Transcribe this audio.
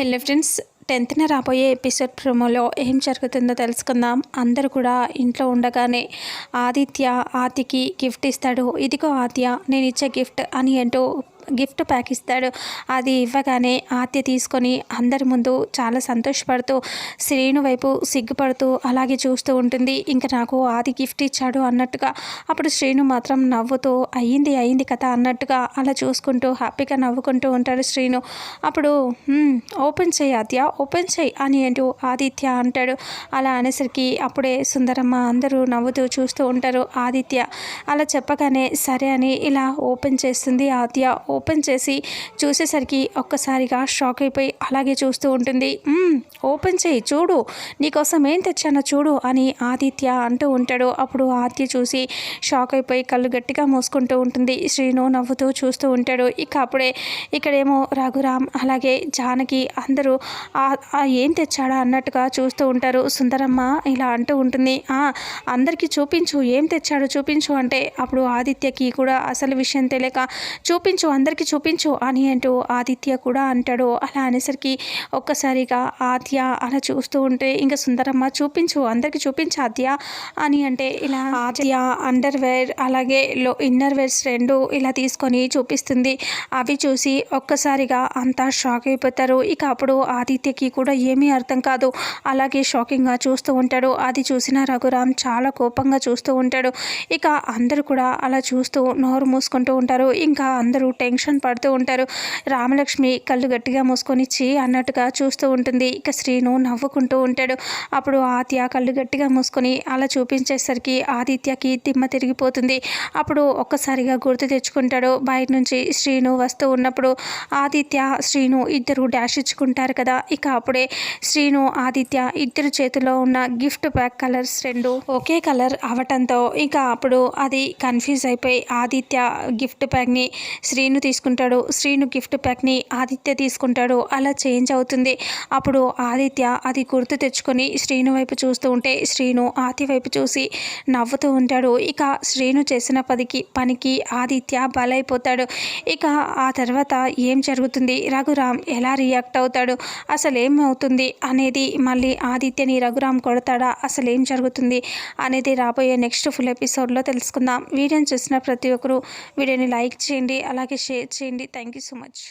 Hello friends టెన్త్న రాబోయే episode ప్రోమోలో ఏం జరుగుతుందో తెలుసుకుందాం. అందరూ కూడా ఇంట్లో ఉండగానే ఆదిత్య ఆతికి గిఫ్ట్ ఇస్తాడు. ఇదిగో ఆద్య నేను ఇచ్చే గిఫ్ట్ అని ఏంటో గిఫ్ట్ ప్యాక్ ఇస్తాడు. అది ఇవ్వగానే ఆత్య తీసుకొని అందరి ముందు చాలా సంతోషపడుతూ శ్రీను వైపు సిగ్గుపడుతూ అలాగే చూస్తూ ఉంటుంది. ఇంకా నాకు ఆది గిఫ్ట్ ఇచ్చాడు అన్నట్టుగా. అప్పుడు శ్రీను మాత్రం నవ్వుతూ అయ్యింది అయ్యింది కథ అన్నట్టుగా అలా చూసుకుంటూ హ్యాపీగా నవ్వుకుంటూ ఉంటాడు శ్రీను. అప్పుడు ఓపెన్ చేయి ఆద్య ఓపెన్ చేయి అని అంటూ ఆదిత్య అంటాడు. అలా అనేసరికి అప్పుడే సుందరమ్మ అందరూ నవ్వుతూ చూస్తూ ఉంటారు ఆదిత్య. అలా చెప్పగానే సరే అని ఇలా ఓపెన్ చేస్తుంది ఆద్య ఓపెన్ చేసి చూసేసరికి ఒక్కసారిగా షాక్ అయిపోయి అలాగే చూస్తూ ఉంటుంది. ఓపెన్ చేయి చూడు. నీకోసం ఏం తెచ్చానో చూడు అని ఆదిత్య అంటూ ఉంటాడు. అప్పుడు ఆదిత్య చూసి షాక్ అయిపోయి కళ్ళు గట్టిగా మూసుకుంటూ ఉంటుంది. శ్రీను నవ్వుతూ చూస్తూ ఉంటాడు. ఇక అప్పుడే ఇక్కడేమో రఘురామ్ అలాగే జానకి అందరూ ఏం తెచ్చాడా? అన్నట్టుగా చూస్తూ ఉంటారు. సుందరమ్మ ఇలా అంటూ ఉంటుంది. అందరికీ చూపించు. ఏం తెచ్చాడు చూపించు. అంటే అప్పుడు ఆదిత్యకి కూడా అసలు విషయం తెలియక చూపించు అందరికీ చూపించు అని అంటూ ఆదిత్య కూడా అంటాడు. అలా అనేసరికి ఒక్కసారిగా ఆద్య అలా చూస్తూ ఉంటే ఇంకా సుందరమ్మ చూపించు అందరికీ చూపించు ఆద్య అని అంటే ఇలా ఆద్య అండర్ వేర్ అలాగే లో ఇన్నర్ వేర్స్ రెండు ఇలా తీసుకొని చూపిస్తుంది. అవి చూసి ఒక్కసారిగా అంతా షాక్ అయిపోతారు. ఇక అప్పుడు ఆదిత్యకి కూడా ఏమీ అర్థం కాదు. అలాగే షాకింగ్గా చూస్తూ ఉంటాడు. అది చూసిన రఘురామ్ చాలా కోపంగా చూస్తూ ఉంటాడు. ఇక అందరూ కూడా అలా చూస్తూ నోరు మూసుకుంటూ ఉంటారు. ఇంకా అందరూ టెన్షన్ పడుతూ ఉంటారు. రామలక్ష్మి కళ్ళు గట్టిగా మూసుకొని చీ అన్నట్టుగా చూస్తూ ఉంటుంది. ఇక శ్రీను నవ్వుకుంటూ ఉంటాడు. అప్పుడు ఆత్య కళ్ళు గట్టిగా మూసుకొని అలా చూపించేసరికి ఆదిత్యకి దిమ్మ తిరిగిపోతుంది. అప్పుడు ఒక్కసారిగా గుర్తు తెచ్చుకుంటాడు. బయట నుంచి శ్రీను వస్తూ ఉన్నప్పుడు ఆదిత్య శ్రీను ఇద్దరు డాష్ ఇచ్చుకుంటారు కదా. ఇక అప్పుడే శ్రీను ఆదిత్య ఇద్దరు చేతిలో ఉన్న గిఫ్ట్ ప్యాక్ కలర్స్ రెండు ఒకే కలర్ అవటంతో ఇక అప్పుడు అది కన్ఫ్యూజ్ అయిపోయి ఆదిత్య గిఫ్ట్ ప్యాక్ని శ్రీను తీసుకుంటాడు. శ్రీను గిఫ్ట్ ప్యాక్ని ఆదిత్య తీసుకుంటాడు. అలా చేంజ్ అవుతుంది. అప్పుడు అప్పుడు ఆదిత్య అది గుర్తు తెచ్చుకొని శ్రీను వైపు చూస్తూ ఉంటే శ్రీను ఆది వైపు చూసి నవ్వుతూ ఉంటాడు. ఇక శ్రీను చేసిన పదికి పనికి ఆదిత్య బలైపోతాడు. ఇక ఆ తర్వాత ఏం జరుగుతుంది? రఘురామ్ ఎలా రియాక్ట్ అవుతాడు? అసలు ఏమవుతుంది అనేది మళ్ళీ ఆదిత్యని రఘురామ్ కొడతాడా? అసలు ఏం జరుగుతుంది? అనేది రాబోయే నెక్స్ట్ ఫుల్ ఎపిసోడ్లో తెలుసుకుందాం. వీడియోని చూసిన ప్రతి ఒక్కరూ వీడియోని లైక్ చేయండి అలాగే షేర్ చేయండి. Thank you so much.